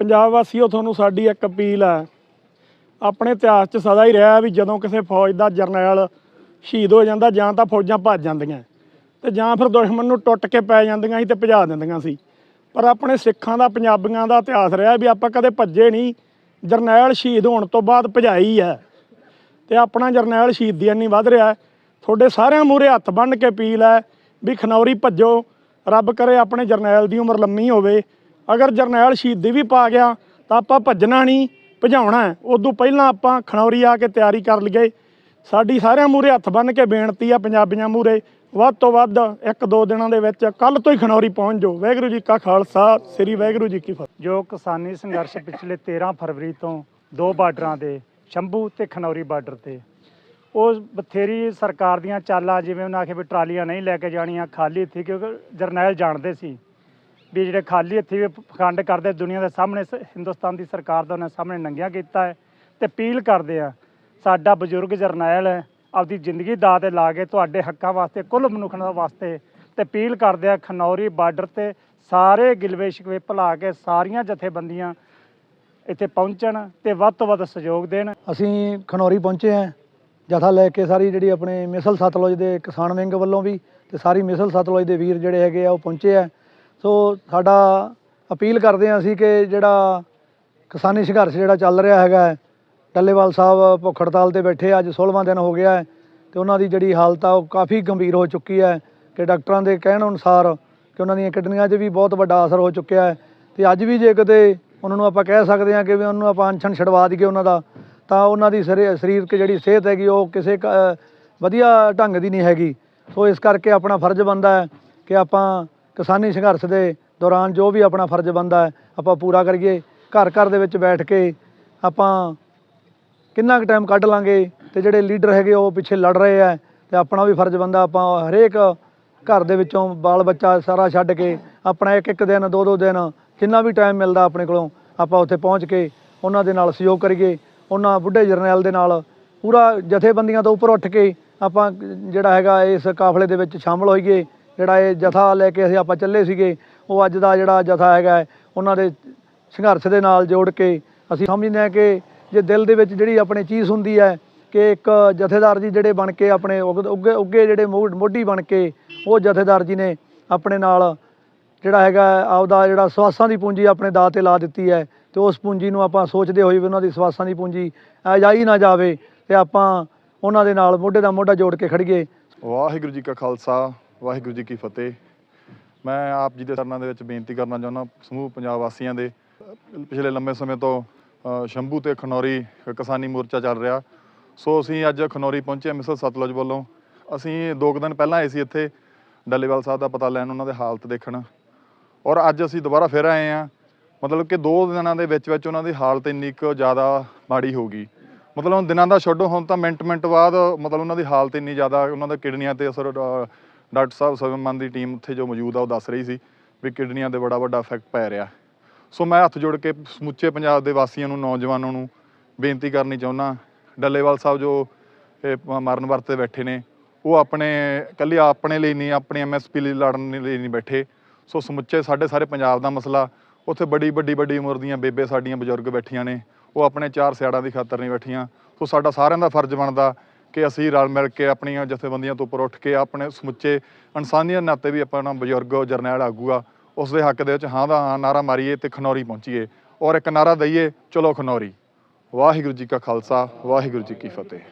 ਪੰਜਾਬ ਵਾਸੀਓ, ਤੁਹਾਨੂੰ ਸਾਡੀ ਇੱਕ ਅਪੀਲ ਹੈ। ਆਪਣੇ ਇਤਿਹਾਸ 'ਚ ਸਦਾ ਹੀ ਰਿਹਾ ਵੀ ਜਦੋਂ ਕਿਸੇ ਫੌਜ ਦਾ ਜਰਨੈਲ ਸ਼ਹੀਦ ਹੋ ਜਾਂਦਾ, ਜਾਂ ਤਾਂ ਫੌਜਾਂ ਭੱਜ ਜਾਂਦੀਆਂ। ਤੇ ਜਾਂ ਫਿਰ ਦੁਸ਼ਮਣ ਨੂੰ ਟੁੱਟ ਕੇ ਪੈ ਜਾਂਦੀਆਂ ਸੀ ਤੇ ਭਜਾ ਦਿੰਦੀਆਂ ਸੀ। ਪਰ ਆਪਣੇ ਸਿੱਖਾਂ ਦਾ, ਪੰਜਾਬੀਆਂ ਦਾ ਇਤਿਹਾਸ ਰਿਹਾ ਵੀ ਆਪਾਂ ਕਦੇ ਭੱਜੇ ਨਹੀਂ। ਜਰਨੈਲ ਸ਼ਹੀਦ ਹੋਣ ਤੋਂ ਬਾਅਦ ਭਜਾਈ ਹੈ। ਤੇ ਆਪਣਾ ਜਰਨੈਲ ਸ਼ਹੀਦੀ ਇੰਨੀ ਵੱਧ ਰਿਹਾ ਤੁਹਾਡੇ ਸਾਰਿਆਂ ਮੂਹਰੇ ਹੱਥ ਬੰਨ੍ਹ ਕੇ ਅਪੀਲ ਹੈ ਵੀ ਖਨੌਰੀ ਭੱਜੋ। ਰੱਬ ਕਰੇ ਆਪਣੇ ਜਰਨੈਲ ਦੀ ਉਮਰ ਲੰਮੀ ਹੋਵੇ। ਅਗਰ ਜਰਨੈਲ ਸ਼ਹੀਦੀ ਵੀ ਪਾ ਗਿਆ, ਤਾਂ ਆਪਾਂ ਭੱਜਣਾ ਨਹੀਂ, ਭਜਾਉਣਾ ਹੈ। ਉਦੋਂ ਪਹਿਲਾਂ ਆਪਾਂ ਖਨੌਰੀ ਆ ਕੇ ਤਿਆਰੀ ਕਰ ਲਈਏ। ਸਾਡੀ ਸਾਰਿਆਂ ਮੂਹਰੇ ਹੱਥ ਬੰਨ੍ਹ ਕੇ ਬੇਨਤੀ ਆ ਪੰਜਾਬੀਆਂ ਮੂਹਰੇ, ਵੱਧ ਤੋਂ ਵੱਧ ਇੱਕ ਦੋ ਦਿਨਾਂ ਦੇ ਵਿੱਚ ਕੱਲ ਤੋਂ ਹੀ ਖਨੌਰੀ ਪਹੁੰਚ ਜਾਓ। ਵਾਹਿਗੁਰੂ ਜੀ ਕਾ ਖਾਲਸਾ, ਸ੍ਰੀ ਵਾਹਿਗੁਰੂ ਜੀ ਕੀ ਫਤਿਹ। ਜੋ ਕਿਸਾਨੀ ਸੰਘਰਸ਼ ਪਿਛਲੇ 13 ਫਰਵਰੀ ਤੋਂ ਦੋ ਬਾਰਡਰਾਂ ਦੇ, ਸ਼ੰਭੂ ਤੇ ਖਨੌਰੀ ਬਾਰਡਰ ਤੇ, ਉਹ ਬਥੇਰੀ ਸਰਕਾਰ ਦੀਆਂ ਚਾਲਾਂ, ਜਿਵੇਂ ਉਹਨਾਂ ਆਖੇ ਵੀ ਟਰਾਲੀਆਂ ਨਹੀਂ ਲੈ ਕੇ ਜਾਣੀਆਂ, ਖਾਲੀ ਇੱਥੇ ਕਿਉਂਕਿ ਜਰਨੈਲ ਜਾਣਦੇ ਸੀ। ਵੀ ਜਿਹੜੇ ਖਾਲੀ ਇੱਥੇ ਵੀ ਪਖੰਡ ਕਰਦੇ ਦੁਨੀਆ ਦੇ ਸਾਹਮਣੇ, ਸ- ਹਿੰਦੁਸਤਾਨ ਦੀ ਸਰਕਾਰ ਦਾ ਉਹਨਾਂ ਸਾਹਮਣੇ ਨੰਗਿਆ ਕੀਤਾ ਹੈ ਤੇ ਅਪੀਲ ਕਰਦੇ ਆ, ਸਾਡਾ ਬਜ਼ੁਰਗ ਜਰਨੈਲ ਹੈ ਆਪਦੀ ਜ਼ਿੰਦਗੀ ਦਾ ਤੇ ਲਾ ਕੇ ਤੁਹਾਡੇ ਹੱਕਾਂ ਵਾਸਤੇ, ਕੁੱਲ ਮਨੁੱਖਤਾ ਵਾਸਤੇ ਤੇ ਅਪੀਲ ਕਰਦੇ ਆ ਖਨੌਰੀ ਬਾਰਡਰ ਤੇ ਸਾਰੇ ਗਿਲਵੇ ਸ਼ਿਕਵੇ ਭੁਲਾ ਕੇ ਸਾਰੀਆਂ ਜਥੇਬੰਦੀਆਂ ਇੱਥੇ ਪਹੁੰਚਣ ਤੇ ਵੱਧ ਤੋਂ ਵੱਧ ਸਹਿਯੋਗ ਦੇਣ। ਅਸੀਂ ਖਨੌਰੀ ਪਹੁੰਚੇ ਹਾਂ, ਜਥਾ ਲੈ ਕੇ ਸਾਰੀ ਜਿਹੜੀ ਆਪਣੇ ਮਿਸਲ ਸਤਲੁਜ ਦੇ ਕਿਸਾਨ ਵਿੰਗ ਵੱਲੋਂ ਵੀ ਤੇ ਸਾਰੀ ਮਿਸਲ ਸਤਲੁਜ ਦੇ ਵੀਰ ਜਿਹੜੇ ਹੈਗੇ ਆ ਉਹ ਪਹੁੰਚੇ ਆ। ਸੋ ਸਾਡਾ ਅਪੀਲ ਕਰਦੇ ਹਾਂ ਅਸੀਂ ਕਿ ਜਿਹੜਾ ਕਿਸਾਨੀ ਸੰਘਰਸ਼ ਜਿਹੜਾ ਚੱਲ ਰਿਹਾ ਹੈਗਾ ਹੈ, ਟੱਲੇਵਾਲ ਸਾਹਿਬ ਭੁੱਖ ਹੜਤਾਲ ਤੇ ਬੈਠੇ ਅੱਜ 16ਵਾਂ ਦਿਨ ਹੋ ਗਿਆ ਹੈ ਤੇ ਉਹਨਾਂ ਦੀ ਜਿਹੜੀ ਹਾਲਤ ਆ ਉਹ ਕਾਫੀ ਗੰਭੀਰ ਹੋ ਚੁੱਕੀ ਹੈ ਕਿ ਡਾਕਟਰਾਂ ਦੇ ਕਹਿਣ ਅਨੁਸਾਰ ਕਿ ਉਹਨਾਂ ਦੀਆਂ ਕਿਡਨੀਆਂ 'ਚ ਵੀ ਬਹੁਤ ਵੱਡਾ ਅਸਰ ਹੋ ਚੁੱਕਿਆ ਹੈ ਤੇ ਅੱਜ ਵੀ ਜੇ ਕਿਤੇ ਉਹਨਾਂ ਨੂੰ ਆਪਾਂ ਕਹਿ ਸਕਦੇ ਹਾਂ ਕਿ ਵੀ ਉਹਨਾਂ ਨੂੰ ਆਪਾਂ ਅਨਸ਼ਨ ਛਡਵਾ ਦਈਏ ਉਹਨਾਂ ਦਾ ਤਾਂ ਉਹਨਾਂ ਦੀ ਸਰੀ- ਸਰੀਰਕ ਜਿਹੜੀ ਸਿਹਤ ਹੈਗੀ ਉਹ ਕਿਸੇ ਕ- ਵਧੀਆ ਢੰਗ ਦੀ ਨਹੀਂ ਹੈਗੀ। ਸੋ ਇਸ ਕਰਕੇ ਆਪਣਾ ਫਰਜ਼ ਬਣਦਾ ਹੈ ਕਿ ਆਪਾਂ ਕਿਸਾਨੀ ਸੰਘਰਸ਼ ਦੇ ਦੌਰਾਨ ਜੋ ਵੀ ਆਪਣਾ ਫਰਜ਼ ਬਣਦਾ ਹੈ, ਆਪਾਂ ਪੂਰਾ ਕਰੀਏ। ਘਰ ਘਰ ਦੇ ਵਿੱਚ ਬੈਠ ਕੇ ਆਪਾਂ ਕਿੰਨਾ ਕੁ ਟਾਈਮ ਕੱਢ ਲਾਂਗੇ ਤੇ ਜਿਹੜੇ ਲੀਡਰ ਹੈਗੇ ਉਹ ਪਿੱਛੇ ਲੜ ਰਹੇ ਆ ਤੇ ਆਪਣਾ ਵੀ ਫਰਜ਼ ਬੰਦਾ ਆਪਾਂ ਹਰੇਕ ਘਰ ਦੇ ਵਿੱਚੋਂ ਬਾਲ ਬੱਚਾ ਸਾਰਾ ਛੱਡ ਕੇ ਆਪਣਾ ਇੱਕ ਇੱਕ ਦਿਨ, ਦੋ ਦੋ ਦਿਨ ਜਿੰਨਾ ਵੀ ਟਾਈਮ ਮਿਲਦਾ ਆਪਣੇ ਕੋਲੋਂ, ਆਪਾਂ ਉੱਥੇ ਪਹੁੰਚ ਕੇ ਉਹਨਾਂ ਦੇ ਨਾਲ ਸਹਿਯੋਗ ਕਰੀਏ। ਉਹਨਾਂ ਬੁੱਢੇ ਜਰਨੈਲ ਦੇ ਨਾਲ ਪੂਰਾ ਜਥੇਬੰਦੀਆਂ ਤੋਂ ਉੱਪਰ ਉੱਠ ਕੇ ਆਪਾਂ ਜਿਹੜਾ ਹੈਗਾ ਇਸ ਕਾਫਲੇ ਦੇ ਵਿੱਚ ਸ਼ਾਮਲ ਹੋਈਏ। ਜਿਹੜਾ ਇਹ ਜਥਾ ਲੈ ਕੇ ਅਸੀਂ ਆਪਾਂ ਚੱਲੇ ਸੀਗੇ, ਉਹ ਅੱਜ ਦਾ ਜਿਹੜਾ ਜਥਾ ਹੈਗਾ ਉਹਨਾਂ ਦੇ ਸੰਘਰਸ਼ ਦੇ ਨਾਲ ਜੋੜ ਕੇ ਅਸੀਂ ਸਮਝਦੇ ਹਾਂ ਕਿ ਜੇ ਦਿਲ ਦੇ ਵਿੱਚ ਜਿਹੜੀ ਆਪਣੀ ਚੀਜ਼ ਹੁੰਦੀ ਹੈ ਕਿ ਇੱਕ ਜਥੇਦਾਰ ਜੀ ਜਿਹੜੇ ਬਣ ਕੇ ਆਪਣੇ ਉੱਗ- ਉੱਗੇ ਉੱਗੇ ਜਿਹੜੇ ਮੋਢ- ਮੋਢੀ ਬਣ ਕੇ ਉਹ ਜਥੇਦਾਰ ਜੀ ਨੇ ਆਪਣੇ ਨਾਲ ਜਿਹੜਾ ਹੈਗਾ ਆਪਦਾ ਜਿਹੜਾ ਸਵਾਸਾਂ ਦੀ ਪੂੰਜੀ ਆਪਣੇ ਦਾਅ ਤੇ ਲਾ ਦਿੱਤੀ ਹੈ ਤੇ ਉਸ ਪੂੰਜੀ ਨੂੰ ਆਪਾਂ ਸੋਚਦੇ ਹੋਏ ਵੀ ਉਹਨਾਂ ਦੀ ਸਵਾਸਾਂ ਦੀ ਪੂੰਜੀ ਅਜਾਈ ਨਾ ਜਾਵੇ ਤੇ ਆਪਾਂ ਉਹਨਾਂ ਦੇ ਨਾਲ ਮੋਢੇ ਦਾ ਮੋਢਾ ਜੋੜ ਕੇ ਖੜੀਏ ਵਾਹਿਗੁਰੂ ਜੀ ਕਾ ਖਾਲਸਾ। ਵਾਹਿਗੁਰੂ ਜੀ ਕੀ ਫਤਿਹ। ਮੈਂ ਆਪ ਜੀ ਦੇ ਚਰਨਾਂ ਦੇ ਵਿੱਚ ਬੇਨਤੀ ਕਰਨਾ ਚਾਹੁੰਦਾ ਸਮੂਹ ਪੰਜਾਬ ਵਾਸੀਆਂ ਦੇ। ਪਿਛਲੇ ਲੰਮੇ ਸਮੇਂ ਤੋਂ ਸ਼ੰਭੂ ਤੇ ਖਨੌਰੀ ਕਿਸਾਨੀ ਮੋਰਚਾ ਚੱਲ ਰਿਹਾ। ਸੋ ਅਸੀਂ ਅੱਜ ਖਨੌਰੀ ਪਹੁੰਚੇ ਮਿਸਰ ਸਤਲੁਜ ਵੱਲੋਂ। ਅਸੀਂ ਦੋ ਕੁ ਦਿਨ ਪਹਿਲਾਂ ਆਏ ਸੀ ਇੱਥੇ, ਡੱਲੇਵਾਲ ਸਾਹਿਬ ਦਾ ਪਤਾ ਲੈਣ, ਉਹਨਾਂ ਦੇ ਹਾਲਤ ਦੇਖਣ। ਔਰ ਅੱਜ ਅਸੀਂ ਦੁਬਾਰਾ ਫਿਰ ਆਏ ਹਾਂ। ਮਤਲਬ ਕਿ ਦੋ ਦਿਨਾਂ ਦੇ ਵਿੱਚ ਵਿੱਚ ਉਹਨਾਂ ਦੀ ਹਾਲਤ ਇੰਨੀ ਕੁ ਜ਼ਿਆਦਾ ਮਾੜੀ ਹੋ ਗਈ। ਮਤਲਬ ਦਿਨਾਂ ਦਾ ਛੱਡੋ, ਹੁਣ ਤਾਂ ਮਿੰਟ ਮਿੰਟ ਬਾਅਦ ਮਤਲਬ ਉਹਨਾਂ ਦੀ ਹਾਲਤ ਇੰਨੀ ਜ਼ਿਆਦਾ, ਉਹਨਾਂ ਦੇ ਕਿਡਨੀਆਂ ਤੇ ਅਸਰ ਡਾਕਟਰ ਸਾਹਿਬ ਸਵਮਨ ਦੀ ਟੀਮ ਉੱਥੇ ਜੋ ਮੌਜੂਦ ਆ, ਉਹ ਦੱਸ ਰਹੀ ਸੀ ਵੀ ਕਿਡਨੀਆਂ ਤੇ ਬੜਾ ਵੱਡਾ ਇਫੈਕਟ ਪੈ ਰਿਹਾ। ਸੋ ਮੈਂ ਹੱਥ ਜੋੜ ਕੇ ਸਮੁੱਚੇ ਪੰਜਾਬ ਦੇ ਵਾਸੀਆਂ ਨੂੰ, ਨੌਜਵਾਨਾਂ ਨੂੰ ਬੇਨਤੀ ਕਰਨੀ ਚਾਹੁੰਦਾ ਡੱਲੇਵਾਲ ਸਾਹਿਬ ਜੋ ਇਹ ਮਰਨ ਵਰਤੇ ਬੈਠੇ ਨੇ, ਉਹ ਆਪਣੇ, ਕੱਲੀ ਆਪਣੇ ਲਈ ਨਹੀਂ, ਆਪਣੀ ਐਮਐਸਪੀ ਲਈ ਲੜਨ ਲਈ ਨਹੀਂ ਬੈਠੇ। ਸੋ ਸਮੁੱਚੇ ਸਾਡੇ ਸਾਰੇ ਪੰਜਾਬ ਦਾ ਮਸਲਾ, ਉੱਥੇ ਬੜੀ ਵੱਡੀ ਵੱਡੀ ਉਮਰ ਦੀਆਂ ਬੇਬੇ ਸਾਡੀਆਂ ਬਜ਼ੁਰਗ ਬੈਠੀਆਂ ਨੇ, ਉਹ ਆਪਣੇ ਚਾਰ ਸਿਆੜਾਂ ਦੀ ਖਾਤਰ ਨਹੀਂ ਬੈਠੀਆਂ। ਸੋ ਸਾਡਾ ਸਾਰਿਆਂ ਦਾ ਫਰਜ਼ ਬਣਦਾ ਕਿ ਅਸੀਂ ਰਲ ਮਿਲ ਕੇ ਆਪਣੀਆਂ ਜਥੇਬੰਦੀਆਂ ਤੋਂ ਉੱਪਰ ਉੱਠ ਕੇ ਆਪਣੇ ਸਮੁੱਚੇ ਇਨਸਾਨੀਅਤ ਨਾਤੇ ਵੀ ਆਪਣਾ ਬਜ਼ੁਰਗ ਜਰਨੈਲ ਆਗੂਆ, ਉਸ ਦੇ ਹੱਕ ਦੇ ਵਿੱਚ ਹਾਂ ਦਾ ਹਾਂ ਨਾਰਾ ਮਾਰੀਏ ਤੇ ਖਨੌਰੀ ਪਹੁੰਚੀਏ ਔਰ ਇੱਕ ਨਾਰਾ ਦਈਏ, ਚਲੋ ਖਨੌਰੀ। ਵਾਹਿਗੁਰੂ ਜੀ ਕਾ ਖਾਲਸਾ, ਵਾਹਿਗੁਰੂ ਜੀ ਕੀ ਫਤਿਹ।